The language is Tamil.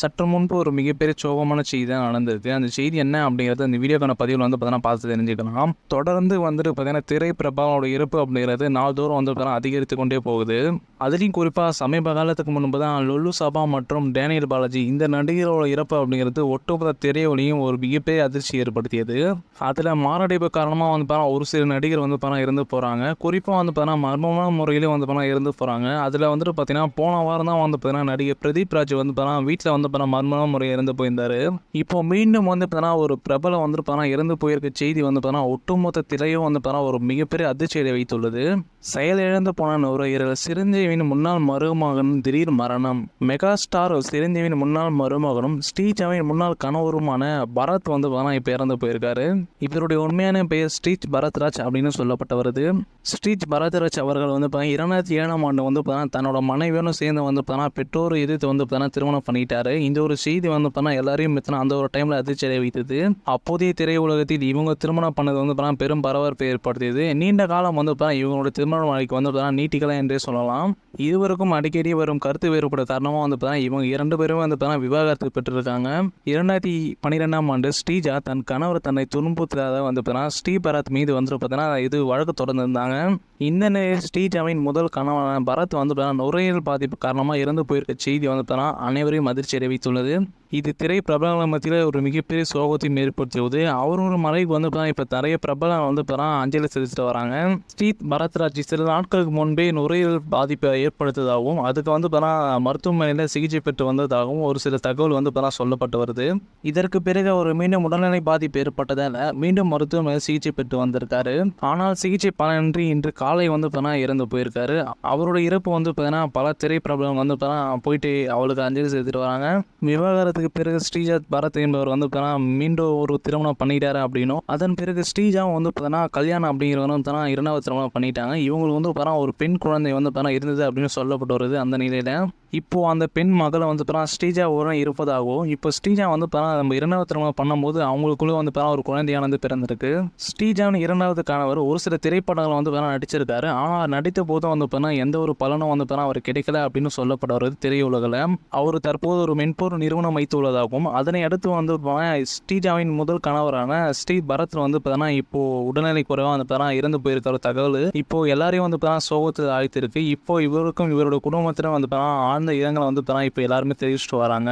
சற்று முன்பு ஒரு மிகப்பெரிய சோகமான செய்தி தான் நடந்திருக்கு அந்த செய்தி என்ன அப்படிங்கிறது அந்த வீடியோக்கான பதிவில் வந்து பார்த்தீங்கன்னா பார்த்து தெரிஞ்சுக்கலாம். தொடர்ந்து வந்துட்டு பார்த்தீங்கன்னா திரை பிரபாவோட இறப்பு அப்படிங்கிறது நாள்தோறும் வந்து பார்த்தீங்கன்னா அதிகரித்து கொண்டே போகுது. அதுலேயும் குறிப்பாக சமீப காலத்துக்கு முன்பு தான் லுல்லு சபா மற்றும் டேனியல் பாலாஜி இந்த நடிகரோட இறப்பு அப்படிங்கிறது ஒட்டுமொத்த திரையொலியும் ஒரு மிகப்பெரிய அதிர்ச்சி ஏற்படுத்தியது. அதில் மாரடைப்பு காரணமாக வந்து பார்த்தா ஒரு சில நடிகர் வந்து பார்த்தா இருந்து போகிறாங்க குறிப்பாக வந்து பார்த்தா மர்மமான முறையிலே வந்து பார்த்தா இருந்து போகிறாங்க அதில் வந்துட்டு பார்த்தீங்கன்னா போன வாரம் தான் வந்து பார்த்தீங்கன்னா நடிகர் பிரதீப் ராஜ் வந்து பார்த்தா வீட்டில் வந்து பார்த்தா மர்மமான முறை இறந்து போயிருந்தார் இப்போ மீண்டும் வந்து பார்த்தா ஒரு பிரபலம் வந்து பார்த்தா இறந்து போயிருக்க செய்தி வந்து பார்த்தா ஒட்டுமொத்த திரையும் வந்து பார்த்தா ஒரு மிகப்பெரிய அதிர்ச்சியை வைத்துள்ளது செயலிழந்து போன நுரையீரல் சிரஞ்சீவியின் முன்னாள் மருமகன் திடீர் மரணம் மெகா ஸ்டார் சிரஞ்சீவியின் முன்னாள் மருமகனும் ஸ்ரீஜாவின் முன்னாள் கணவருமான பரத் வந்து பார்த்தா இப்போ இறந்து போயிருக்காரு இவருடைய உண்மையான பெயர் ஸ்ரீஜ் பரத்ராஜ் அப்படின்னு சொல்லப்பட்டு வருது ஸ்ரீஜ் பரத்ராஜ் அவர்கள் வந்து பார்த்தா இரண்டாயிரத்தி ஏழாம் ஆண்டு வந்து பார்த்தா தன்னோட மனைவியோட சேர்ந்து வந்து பார்த்தா பெற்றோர் எதிர்த்து வந்து பார்த்தா திருமணம் பண்ணிட்டாரு இந்த ஒரு செய்தி வந்து பார்த்தா எல்லாரையும் பார்த்தா அந்த ஒரு டைமில் அதிர்ச்சி அடைய வைத்தது. அப்போதைய திரையுலகத்தில் இவங்க திருமணம் பண்ணது வந்து பார்த்தா பெரும் பரபரப்பை ஏற்படுத்தியது. நீண்ட காலம் வந்து பார்த்தா இவங்களோட திருமண வாழ்க்கை வந்து பார்த்தா நீட்டிக்கலாம் என்றே சொல்லலாம். இருவருக்கும் அடிக்கடி வரும் கருத்து வேறுபட காரணமாக வந்து பார்த்தா இவங்க இரண்டு பேரும் வந்து பார்த்தா விவாகரத்து பெற்றிருக்காங்க. இரண்டாயிரத்தி பன்னிரெண்டாம் ஆண்டு ஸ்ரீஜா தன் கணவர் தன்னை துன்புறுத்ததாக வந்து பார்த்தா ஸ்ரீபரத் மீது வந்து பார்த்தீங்கன்னா இது வழக்கு தொடர்ந்திருந்தாங்க. இந்த நிலையில் ஸ்ரீஜாவின் முதல் கணவனான பரத் வந்து நுரையீரல் பாதிப்பு காரணமாக இறந்து போயிருக்க செய்தி வந்து பார்த்தா அனைவரையும் அதிர்ச்சி அறிவித்துள்ளது இது திரை பிரபலங்கள் மத்தியில் ஒரு மிகப்பெரிய சோகத்தையும் ஏற்படுத்தியது. அவரோட மறைவுக்கு வந்து பார்த்தா இப்போ நிறைய பிரபலம் வந்து பார்த்தா அஞ்சலி செலுத்திட்டு வராங்க. ஸ்ரீ பரத்ராஜ் சில நாட்களுக்கு முன்பே நுரையீரல் பாதிப்பை ஏற்படுத்ததாகவும் அதுக்கு வந்து பார்த்தா மருத்துவமனையில் சிகிச்சை பெற்று வந்ததாகவும் ஒரு சில தகவல் வந்து பார்த்தா சொல்லப்பட்டு வருது. இதற்கு பிறகு அவர் மீண்டும் உடல்நிலை பாதிப்பு ஏற்பட்டதால் மீண்டும் மருத்துவமனையில் சிகிச்சை பெற்று வந்திருக்காரு. ஆனால் சிகிச்சை பலனின்றி இன்று காலை வந்து பார்த்தோன்னா இறந்து போயிருக்காரு அவரோட இறப்பு வந்து பார்த்தீங்கன்னா பல திரை பிரபலம் வந்து பார்த்தா போயிட்டு அவளுக்கு அஞ்சலி செலுத்திட்டு வராங்க விவாகரத்துக்கு பிறகு ஸ்ரீஜா பரத் என்பவர் வந்து பார்த்தீங்கன்னா மீண்டும் ஒரு திருமணம் பண்ணிட்டாரு அப்படின்னும் அதன் பிறகு ஸ்ரீஜாவும் வந்து பார்த்தீங்கன்னா கல்யாணம் அப்படிங்கிறவங்க வந்து பார்த்தீங்கன்னா இரண்டாவது திருமணம் பண்ணிட்டாங்க இவங்களுக்கு வந்து பார்த்தீங்கன்னா ஒரு பெண் குழந்தை வந்து பார்த்தீங்கன்னா இருந்தது அப்படின்னு சொல்லப்பட்டு வருது அந்த நிலையில இப்போ அந்த பெண் மகளை வந்து பார்த்தா ஸ்ரீஜா உடன் இருப்பதாகவும் இப்போ ஸ்ரீஜா வந்து பார்த்தா நம்ம இரண்டாவது திருமணம் பண்ணும்போது அவங்களுக்குள்ள வந்து பார்த்தா ஒரு குழந்தையானது பிறந்திருக்கு ஸ்ரீஜாவின் இரண்டாவது கணவர் ஒரு சில திரைப்படங்கள் வந்து நடிச்சு நடிச்சிருக்காரு ஆனால் நடித்த போதும் வந்து பார்த்தீங்கன்னா எந்த ஒரு பலனும் வந்து பார்த்தீங்கன்னா அவர் கிடைக்கல அப்படின்னு சொல்லப்பட்டு வருது திரையுலகில் அவர் தற்போது ஒரு மென்பொருள் நிறுவனம் வைத்துள்ளதாகவும் அதனை அடுத்து வந்து பார்த்தீங்கன்னா ஸ்ரீஜாவின் முதல் கணவரான ஸ்ரீ பரத் வந்து பார்த்தீங்கன்னா இப்போ உடல்நிலை குறைவாக வந்து பார்த்தீங்கன்னா இறந்து போயிருக்கிற தகவல். இப்போ எல்லாரையும் வந்து பார்த்தீங்கன்னா சோகத்தில் ஆழ்த்திருக்கு. இப்போ இவருக்கும் இவரோட குடும்பத்திலும் வந்து பார்த்தீங்கன்னா ஆழ்ந்த இடங்களை வந்து பார்த்தீங்கன்னா இப்போ எல்லாருமே தெரிவிச்சுட்டு வராங்க.